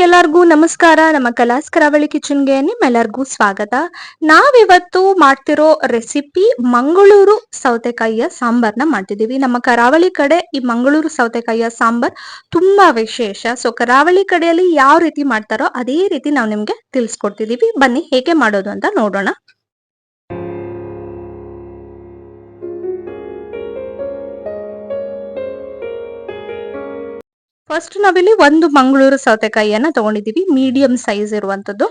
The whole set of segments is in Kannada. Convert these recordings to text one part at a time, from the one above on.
ಎಲ್ಲರಿಗೂ ನಮಸ್ಕಾರ. ನಮ್ಮ ಕಲಾಸ್ ಕರಾವಳಿ ಕಿಚನ್ಗೆ ನಿಮ್ಮೆಲ್ಲರಿಗೂ ಸ್ವಾಗತ. ನಾವಿವತ್ತು ಮಾಡ್ತಿರೋ ರೆಸಿಪಿ ಮಂಗಳೂರು ಸೌತೆಕಾಯಿಯ ಸಾಂಬಾರ್ನ ಮಾಡ್ತಿದೀವಿ ನಮ್ಮ ಕರಾವಳಿ ಕಡೆ ಈ ಮಂಗಳೂರು ಸೌತೆಕಾಯಿಯ ಸಾಂಬಾರ್ ತುಂಬಾ ವಿಶೇಷ. ಸೊ, ಕರಾವಳಿ ಕಡೆಯಲ್ಲಿ ಯಾವ ರೀತಿ ಮಾಡ್ತಾರೋ ಅದೇ ರೀತಿ ನಾವು ನಿಮ್ಗೆ ತಿಳಿಸ್ಕೊಡ್ತಿದೀವಿ ಬನ್ನಿ, ಹೇಗೆ ಮಾಡೋದು ಅಂತ ನೋಡೋಣ. ಫಸ್ಟ್ ನಾವಿಲ್ಲಿ ಒಂದು ಮಂಗಳೂರು ಸೌತೆಕಾಯಿಯನ್ನ ತಗೊಂಡಿದೀವಿ. ಮೀಡಿಯಂ ಸೈಜ್ ಇರುವಂತದ್ದು.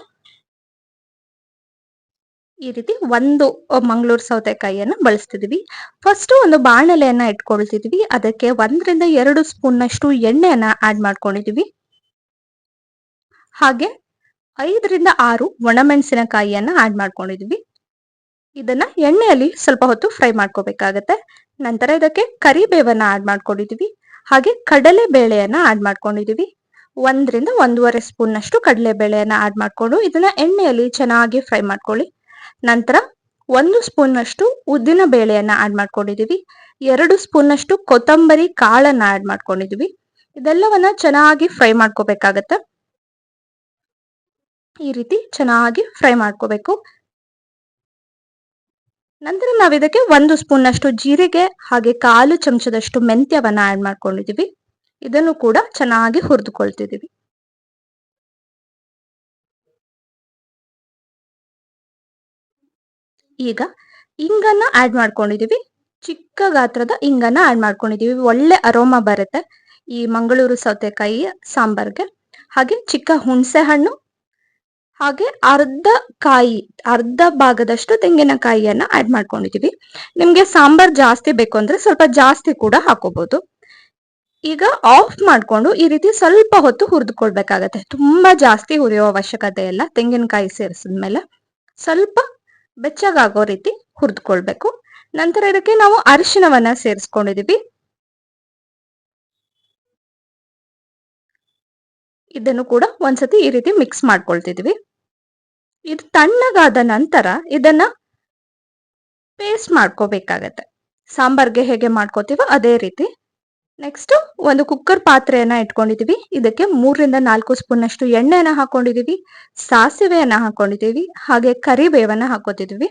ಈ ರೀತಿ ಒಂದು ಮಂಗಳೂರು ಸೌತೆಕಾಯಿಯನ್ನ ಬಳಸ್ತಿದೀವಿ. ಫಸ್ಟ್ ಒಂದು ಬಾಣಲೆಯನ್ನ ಇಟ್ಕೊಳ್ತಿದೀವಿ. ಅದಕ್ಕೆ ಒಂದರಿಂದ ಎರಡು ಸ್ಪೂನ್ ನಷ್ಟು ಎಣ್ಣೆಯನ್ನ ಆಡ್ ಮಾಡ್ಕೊಂಡಿದೀವಿ. ಹಾಗೆ ಐದರಿಂದ ಆರು ಒಣಮೆಣಸಿನಕಾಯಿಯನ್ನ ಆಡ್ ಮಾಡ್ಕೊಂಡಿದೀವಿ. ಇದನ್ನ ಎಣ್ಣೆಯಲ್ಲಿ ಸ್ವಲ್ಪ ಹೊತ್ತು ಫ್ರೈ ಮಾಡ್ಕೋಬೇಕಾಗತ್ತೆ. ನಂತರ ಇದಕ್ಕೆ ಕರಿಬೇವನ್ನ ಆಡ್ ಮಾಡ್ಕೊಂಡಿದೀವಿ. ಹಾಗೆ ಕಡಲೆ ಬೇಳೆಯನ್ನ ಆಡ್ ಮಾಡ್ಕೊಂಡಿದೀವಿ. ಒಂದರಿಂದ ಒಂದೂವರೆ ಸ್ಪೂನ್ ನಷ್ಟು ಕಡಲೆ ಬೇಳೆಯನ್ನ ಆಡ್ ಮಾಡ್ಕೊಂಡು ಇದನ್ನ ಎಣ್ಣೆಯಲ್ಲಿ ಚೆನ್ನಾಗಿ ಫ್ರೈ ಮಾಡ್ಕೊಳ್ಳಿ. ನಂತರ ಒಂದು ಸ್ಪೂನ್ ನಷ್ಟು ಉದ್ದಿನ ಬೇಳೆಯನ್ನ ಆಡ್ ಮಾಡ್ಕೊಂಡಿದೀವಿ. ಎರಡು ಸ್ಪೂನ್ ನಷ್ಟು ಕೊತ್ತಂಬರಿ ಕಾಳನ್ನ ಆಡ್ ಮಾಡ್ಕೊಂಡಿದೀವಿ. ಇದೆಲ್ಲವನ್ನ ಚೆನ್ನಾಗಿ ಫ್ರೈ ಮಾಡ್ಕೋಬೇಕಾಗತ್ತೆ. ಈ ರೀತಿ ಚೆನ್ನಾಗಿ ಫ್ರೈ ಮಾಡ್ಕೋಬೇಕು. ನಂತರ ನಾವು ಇದಕ್ಕೆ ಒಂದು ಸ್ಪೂನ್ ಅಷ್ಟು ಜೀರಿಗೆ ಹಾಗೆ ಕಾಲು ಚಮಚದಷ್ಟು ಮೆಂತ್ಯವನ್ನ ಆಡ್ ಮಾಡ್ಕೊಂಡಿದೀವಿ. ಇದನ್ನು ಕೂಡ ಚೆನ್ನಾಗಿ ಹುರಿದುಕೊಳ್ತಿದೀವಿ. ಈಗ ಇಂಗನ್ನ ಆಡ್ ಮಾಡ್ಕೊಂಡಿದೀವಿ. ಚಿಕ್ಕ ಗಾತ್ರದ ಇಂಗನ್ನ ಆಡ್ ಮಾಡ್ಕೊಂಡಿದೀವಿ. ಒಳ್ಳೆ ಅರೋಮಾ ಬರುತ್ತೆ. ಈ ಮಂಗಳೂರು ಸೌತೆಕಾಯಿ ಸಾಂಬಾರ್ಗೆ. ಹಾಗೆ ಚಿಕ್ಕ ಹುಣಸೆ ಹಣ್ಣು ಹಾಗೆ ಅರ್ಧ ಕಾಯಿ, ಅರ್ಧ ಭಾಗದಷ್ಟು ತೆಂಗಿನಕಾಯಿಯನ್ನ ಆಡ್ ಮಾಡ್ಕೊಂಡಿದೀವಿ. ನಿಮ್ಗೆ ಸಾಂಬಾರ್ ಜಾಸ್ತಿ ಬೇಕು ಅಂದ್ರೆ ಸ್ವಲ್ಪ ಜಾಸ್ತಿ ಕೂಡ ಹಾಕೋಬಹುದು ಈಗ ಆಫ್ ಮಾಡ್ಕೊಂಡು ಈ ರೀತಿ ಸ್ವಲ್ಪ ಹೊತ್ತು ಹುರಿದುಕೊಳ್ಬೇಕಾಗತ್ತೆ. ತುಂಬಾ ಜಾಸ್ತಿ ಹುರಿಯೋ ಅವಶ್ಯಕತೆ ಇಲ್ಲ ತೆಂಗಿನಕಾಯಿ ಸೇರಿಸಿದ್ಮೇಲೆ. ಸ್ವಲ್ಪ ಬೆಚ್ಚಗಾಗೋ ರೀತಿ ಹುರಿದುಕೊಳ್ಬೇಕು. ನಂತರ ಇದಕ್ಕೆ ನಾವು ಅರಿಶಿನವನ್ನ ಸೇರಿಸ್ಕೊಂಡಿದೀವಿ. ಇದನ್ನು ಕೂಡ ಒಂದ್ಸತಿ ಈ ರೀತಿ ಮಿಕ್ಸ್ ಮಾಡ್ಕೊಳ್ತಿದೀವಿ. ಇದು ತಣ್ಣಗಾದ ನಂತರ ಇದನ್ನ ಪೇಸ್ಟ್ ಮಾಡ್ಕೋಬೇಕಾಗತ್ತೆ. ಸಾಂಬಾರ್ಗೆ ಹೇಗೆ ಮಾಡ್ಕೋತೀವೋ ಅದೇ ರೀತಿ. ನೆಕ್ಸ್ಟ್ ಒಂದು ಕುಕ್ಕರ್ ಪಾತ್ರೆಯನ್ನ ಇಟ್ಕೊಂಡಿದೀವಿ. ಇದಕ್ಕೆ ಮೂರರಿಂದ ನಾಲ್ಕು ಸ್ಪೂನ್ ಅಷ್ಟು ಎಣ್ಣೆಯನ್ನ ಹಾಕೊಂಡಿದೀವಿ. ಸಾಸಿವೆಯನ್ನ ಹಾಕೊಂಡಿದೀವಿ. ಹಾಗೆ ಕರಿಬೇವನ್ನ ಹಾಕೋತಿದೀವಿ.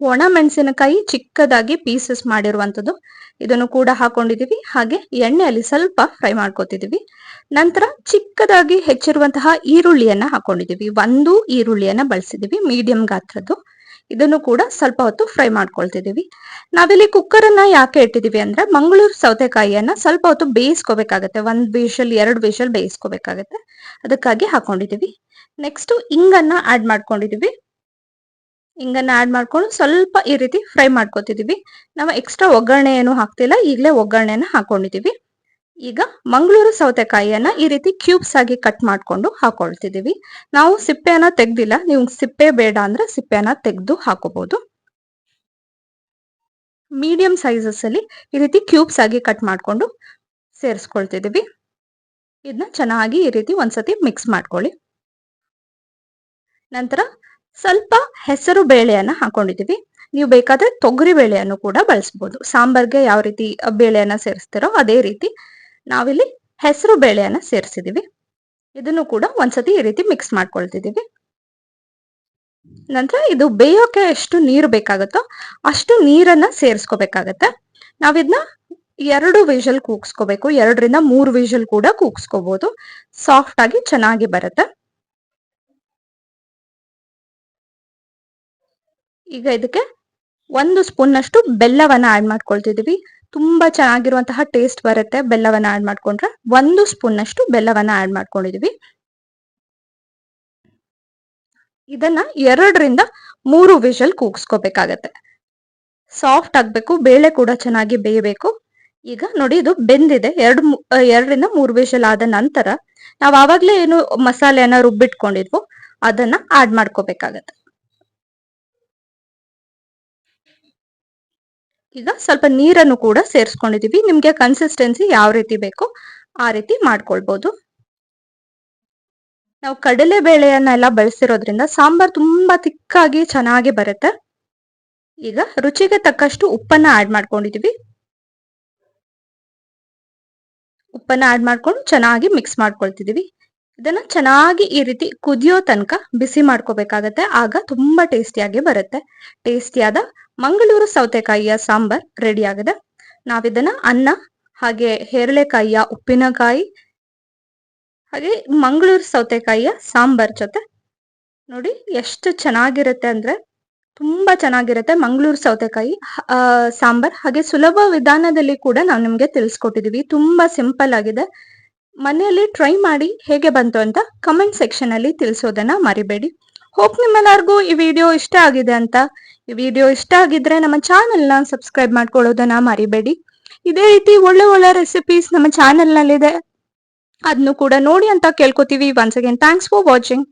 ಒಣ ಮೆಣಸಿನಕಾಯಿ ಚಿಕ್ಕದಾಗಿ ಪೀಸಸ್ ಮಾಡಿರುವಂತದ್ದು. ಇದನ್ನು ಕೂಡ ಹಾಕೊಂಡಿದೀವಿ. ಹಾಗೆ ಎಣ್ಣೆಯಲ್ಲಿ ಸ್ವಲ್ಪ ಫ್ರೈ ಮಾಡ್ಕೋತಿದೀವಿ. ನಂತರ ಚಿಕ್ಕದಾಗಿ ಹೆಚ್ಚಿರುವಂತಹ ಈರುಳ್ಳಿಯನ್ನ ಹಾಕೊಂಡಿದೀವಿ. ಒಂದು ಈರುಳ್ಳಿಯನ್ನ ಬಳಸಿದೀವಿ ಮೀಡಿಯಂ ಗಾತ್ರದ್ದು. ಇದನ್ನು ಕೂಡ ಸ್ವಲ್ಪ ಹೊತ್ತು ಫ್ರೈ ಮಾಡ್ಕೊಳ್ತಿದೀವಿ. ನಾವಿಲ್ಲಿ ಕುಕ್ಕರ್ ಅನ್ನ ಯಾಕೆ ಇಟ್ಟಿದೀವಿ ಅಂದ್ರೆ ಮಂಗಳೂರು ಸೌತೆಕಾಯಿಯನ್ನ ಸ್ವಲ್ಪ ಹೊತ್ತು ಬೇಯಿಸ್ಕೋಬೇಕಾಗತ್ತೆ. ಒಂದ್ ವಿಷಲ್, ಎರಡು ವಿಷಲ್ ಬೇಯಿಸ್ಕೋಬೇಕಾಗತ್ತೆ. ಅದಕ್ಕಾಗಿ ಹಾಕೊಂಡಿದೀವಿ. ನೆಕ್ಸ್ಟ್ ಇಂಗನ್ನ ಆಡ್ ಮಾಡ್ಕೊಂಡಿದೀವಿ. ಹಿಂಗನ್ನ ಆಡ್ ಮಾಡ್ಕೊಂಡು ಸ್ವಲ್ಪ ಈ ರೀತಿ ಫ್ರೈ ಮಾಡ್ಕೊತಿದೀವಿ. ನಾವು ಎಕ್ಸ್ಟ್ರಾ ಒಗ್ಗರಣೆ ಏನು ಹಾಕ್ತಿಲ್ಲ, ಈಗಲೇ ಒಗ್ಗರಣೆನ ಹಾಕೊಂಡಿದೀವಿ. ಈಗ ಮಂಗಳೂರು ಸೌತೆಕಾಯಿಯನ್ನ ಈ ರೀತಿ ಕ್ಯೂಬ್ಸ್ ಆಗಿ ಕಟ್ ಮಾಡ್ಕೊಂಡು ಹಾಕೊಳ್ತಿದೀವಿ. ನಾವು ಸಿಪ್ಪೆಯನ್ನ ತೆಗ್ದಿಲ್ಲ, ನೀವು ಸಿಪ್ಪೆ ಬೇಡ ಅಂದ್ರೆ ಸಿಪ್ಪೆಯನ್ನ ತೆಗೆದು ಹಾಕೋಬಹುದು ಮೀಡಿಯಂ ಸೈಜಸ್ ಅಲ್ಲಿ ಈ ರೀತಿ ಕ್ಯೂಬ್ಸ್ ಆಗಿ ಕಟ್ ಮಾಡ್ಕೊಂಡು ಸೇರಿಸ್ಕೊಳ್ತಿದೀವಿ. ಇದನ್ನ ಚೆನ್ನಾಗಿ ಈ ರೀತಿ ಒಂದ್ಸತಿ ಮಿಕ್ಸ್ ಮಾಡ್ಕೊಳ್ಳಿ. ನಂತರ ಸ್ವಲ್ಪ ಹೆಸರು ಬೇಳೆಯನ್ನ ಹಾಕೊಂಡಿದ್ದೀವಿ. ನೀವು ಬೇಕಾದ್ರೆ ತೊಗರಿ ಬೇಳೆಯನ್ನು ಕೂಡ ಬಳಸ್ಬೋದು. ಸಾಂಬಾರ್ಗೆ ಯಾವ ರೀತಿ ಬೇಳೆಯನ್ನ ಸೇರಿಸ್ತಿರೋ ಅದೇ ರೀತಿ ನಾವಿಲ್ಲಿ ಹೆಸರು ಬೇಳೆಯನ್ನ ಸೇರಿಸಿದೀವಿ ಇದನ್ನು ಕೂಡ ಒಂದ್ಸತಿ ಈ ರೀತಿ ಮಿಕ್ಸ್ ಮಾಡ್ಕೊಳ್ತಿದ್ದೀವಿ. ನಂತರ ಇದು ಬೇಯೋಕೆ ಎಷ್ಟು ನೀರು ಬೇಕಾಗುತ್ತೋ ಅಷ್ಟು ನೀರನ್ನ ಸೇರಿಸ್ಕೋಬೇಕಾಗತ್ತೆ. ನಾವಿದ್ನ ಎರಡು ವಿಷಲ್ ಕೂಗ್ಸ್ಕೋಬೇಕು. ಎರಡರಿಂದ ಮೂರು ವಿಷಲ್ ಕೂಡ ಕೂಗ್ಸ್ಕೋಬಹುದು ಸಾಫ್ಟ್ ಆಗಿ ಚೆನ್ನಾಗಿ ಬರುತ್ತೆ. ಈಗ ಇದಕ್ಕೆ ಒಂದು ಸ್ಪೂನ್ ಅಷ್ಟು ಬೆಲ್ಲವನ್ನ ಆಡ್ ಮಾಡ್ಕೊಳ್ತಿದೀವಿ ತುಂಬಾ ಚೆನ್ನಾಗಿರುವಂತಹ ಟೇಸ್ಟ್ ಬರುತ್ತೆ ಬೆಲ್ಲವನ್ನ ಆಡ್ ಮಾಡ್ಕೊಂಡ್ರೆ. ಒಂದು ಸ್ಪೂನ್ ಅಷ್ಟು ಬೆಲ್ಲವನ್ನ ಆಡ್ ಮಾಡ್ಕೊಂಡಿದೀವಿ ಇದನ್ನ ಎರಡರಿಂದ ಮೂರು ವಿಷಲ್ ಕೂಗಿಸ್ಕೋಬೇಕಾಗತ್ತೆ. ಸಾಫ್ಟ್ ಆಗ್ಬೇಕು, ಬೇಳೆ ಕೂಡ ಚೆನ್ನಾಗಿ ಬೇಯಬೇಕು. ಈಗ ನೋಡಿ ಇದು ಬೆಂದಿದೆ. ಎರಡು ಎರಡರಿಂದ ಮೂರು ವಿಷಲ್ ಆದ ನಂತರ ನಾವು ಆವಾಗ್ಲೇ ಏನು ಮಸಾಲೆಯನ್ನ ರುಬ್ಬಿಟ್ಕೊಂಡಿದ್ವು ಅದನ್ನ ಆಡ್ ಮಾಡ್ಕೋಬೇಕಾಗತ್ತೆ. ಈಗ ಸ್ವಲ್ಪ ನೀರನ್ನು ಕೂಡ ಸೇರಿಸ್ಕೊಂಡಿದೀವಿ. ನಿಮ್ಗೆ ಕನ್ಸಿಸ್ಟೆನ್ಸಿ ಯಾವ ರೀತಿ ಬೇಕೋ ಆ ರೀತಿ ಮಾಡ್ಕೊಳ್ಬಹುದು ನಾವು ಕಡಲೆ ಬೇಳೆಯನ್ನೆಲ್ಲ ಬಳಸಿರೋದ್ರಿಂದ ಸಾಂಬಾರ್ ತುಂಬಾ ತಿಕ್ಕಾಗಿ ಚೆನ್ನಾಗಿ ಬರುತ್ತೆ. ಈಗ ರುಚಿಗೆ ತಕ್ಕಷ್ಟು ಉಪ್ಪನ್ನ ಆಡ್ ಮಾಡ್ಕೊಂಡಿದೀವಿ. ಉಪ್ಪನ್ನ ಆಡ್ ಮಾಡ್ಕೊಂಡು ಚೆನ್ನಾಗಿ ಮಿಕ್ಸ್ ಮಾಡ್ಕೊಳ್ತಿದೀವಿ. ಇದನ್ನ ಚೆನ್ನಾಗಿ ಈ ರೀತಿ ಕುದಿಯೋ ತನಕ ಬಿಸಿ ಮಾಡ್ಕೋಬೇಕಾಗತ್ತೆ. ಆಗ ತುಂಬಾ ಟೇಸ್ಟಿಯಾಗಿ ಬರುತ್ತೆ. ಟೇಸ್ಟಿಯಾದ ಮಂಗಳೂರು ಸೌತೆಕಾಯಿಯ ಸಾಂಬಾರ್ ರೆಡಿ ಆಗಿದೆ. ನಾವಿದನ್ನ ಅನ್ನ, ಹಾಗೆ ಹೇರಳೆಕಾಯಿಯ ಉಪ್ಪಿನಕಾಯಿ, ಹಾಗೆ ಮಂಗಳೂರು ಸೌತೆಕಾಯಿಯ ಸಾಂಬಾರ್ ಜೊತೆ. ನೋಡಿ ಎಷ್ಟು ಚೆನ್ನಾಗಿರುತ್ತೆ ಅಂದ್ರೆ ತುಂಬಾ ಚೆನ್ನಾಗಿರುತ್ತೆ ಮಂಗಳೂರು ಸೌತೆಕಾಯಿ ಸಾಂಬಾರ್. ಹಾಗೆ ಸುಲಭ ವಿಧಾನದಲ್ಲಿ ಕೂಡ ನಾವು ನಿಮ್ಗೆ ತಿಳಿಸ್ಕೊಟ್ಟಿದೀವಿ. ತುಂಬಾ ಸಿಂಪಲ್ ಆಗಿದೆ. ಮನೆಯಲ್ಲಿ ಟ್ರೈ ಮಾಡಿ ಹೇಗೆ ಬಂತು ಅಂತ ಕಮೆಂಟ್ ಸೆಕ್ಷನ್ ಅಲ್ಲಿ ತಿಳಿಸೋದನ್ನ ಮರಿಬೇಡಿ. ಹೋಪ್ ನಿಮ್ಮೆಲ್ಲರಿಗೂ ಈ ವಿಡಿಯೋ ಇಷ್ಟ ಆಗಿದೆ ಅಂತ. ವಿಡಿಯೋ ಇಷ್ಟ ಆಗಿದ್ರೆ ನಮ್ಮ ಚಾನೆಲ್ನ ಸಬ್ಸ್ಕ್ರೈಬ್ ಮಾಡ್ಕೊಳ್ಳೋದನ್ನ ಮರಿಬೇಡಿ. ಇದೇ ರೀತಿ ಒಳ್ಳೆ ಒಳ್ಳೆ ರೆಸಿಪೀಸ್ ನಮ್ಮ ಚಾನೆಲ್ ನಲ್ಲಿದೆ ಅದನ್ನು ಕೂಡ ನೋಡಿ ಅಂತ ಕೇಳ್ಕೊತೀವಿ. Once again thanks for watching